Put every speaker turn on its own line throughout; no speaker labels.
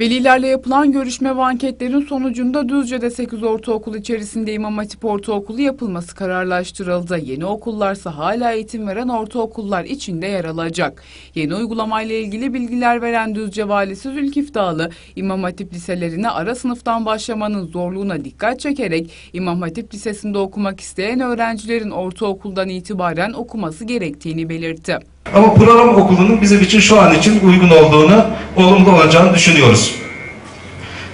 Velilerle yapılan görüşme ve anketlerin sonucunda Düzce'de 8 ortaokul içerisinde İmam Hatip Ortaokulu yapılması kararlaştırıldı. Yeni okullarsa hala eğitim veren ortaokullar içinde yer alacak. Yeni uygulamayla ilgili bilgiler veren Düzce Valisi Zülkif Dağlı, İmam Hatip liselerine ara sınıftan başlamanın zorluğuna dikkat çekerek İmam Hatip Lisesi'nde okumak isteyen öğrencilerin ortaokuldan itibaren okuması gerektiğini belirtti.
Ama program okulunun bizim için şu an için uygun olduğunu, olumlu olacağını düşünüyoruz.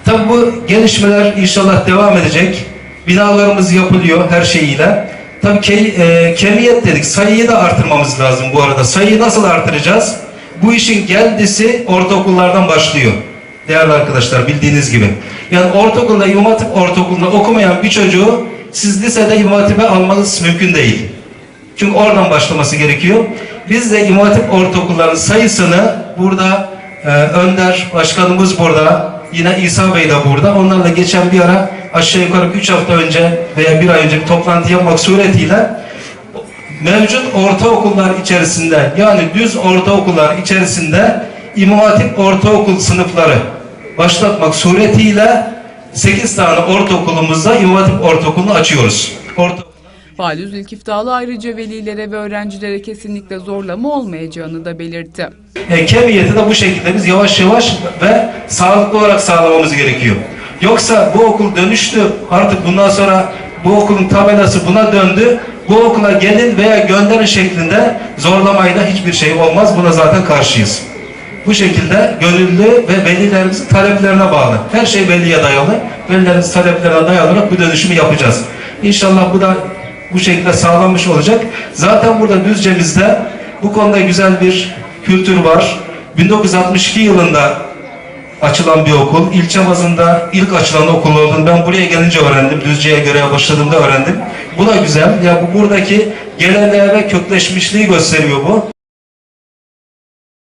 Tabii bu gelişmeler inşallah devam edecek. Binalarımız yapılıyor her şeyiyle. Tabii ke, e, kemiyet dedik. Sayıyı da artırmamız lazım bu arada. Sayıyı nasıl artıracağız? Bu işin geldisi ortaokullardan başlıyor. Değerli arkadaşlar bildiğiniz gibi. Yani ortaokulda, İmam Hatip ortaokulunda okumayan bir çocuğu siz lisede İmam Hatip'e almanız mümkün değil. Çünkü oradan başlaması gerekiyor. Biz de İmam Hatip ortaokulların sayısını burada e, Önder Başkanımız burada, yine İsa Bey de burada. Onlarla geçen bir ara aşağı yukarı 3 hafta önce veya bir ay önce bir toplantı yapmak suretiyle mevcut ortaokullar içerisinde yani düz ortaokullar içerisinde İmam Hatip ortaokul sınıfları başlatmak suretiyle 8 tane ortaokulumuzda İmam Hatip ortaokulunu açıyoruz. Orta
Vali Zülkif Dağlı ayrıca velilere ve öğrencilere kesinlikle zorlama olmayacağını da belirtti.
E, kemiyeti de bu şekilde biz yavaş yavaş ve sağlıklı olarak sağlamamız gerekiyor. Yoksa bu okul dönüştü artık bundan sonra bu okulun tabelası buna döndü. Bu okula gelin veya gönderin şeklinde zorlamayla hiçbir şey olmaz. Buna zaten karşıyız. Bu şekilde gönüllü ve velilerimizin taleplerine bağlı. Her şey veliye dayalı. Velilerimizin taleplerine dayalı olarak bu dönüşümü yapacağız. İnşallah bu da bu şekilde sağlanmış olacak. Zaten burada Düzce'mizde bu konuda güzel bir kültür var. 1962 yılında açılan bir okul. İlçe bazında ilk açılan okul olduğunu ben buraya gelince öğrendim. Düzce'ye göreve başladığımda öğrendim. Bu da güzel. Ya bu buradaki geleneğe ve kökleşmişliği gösteriyor bu.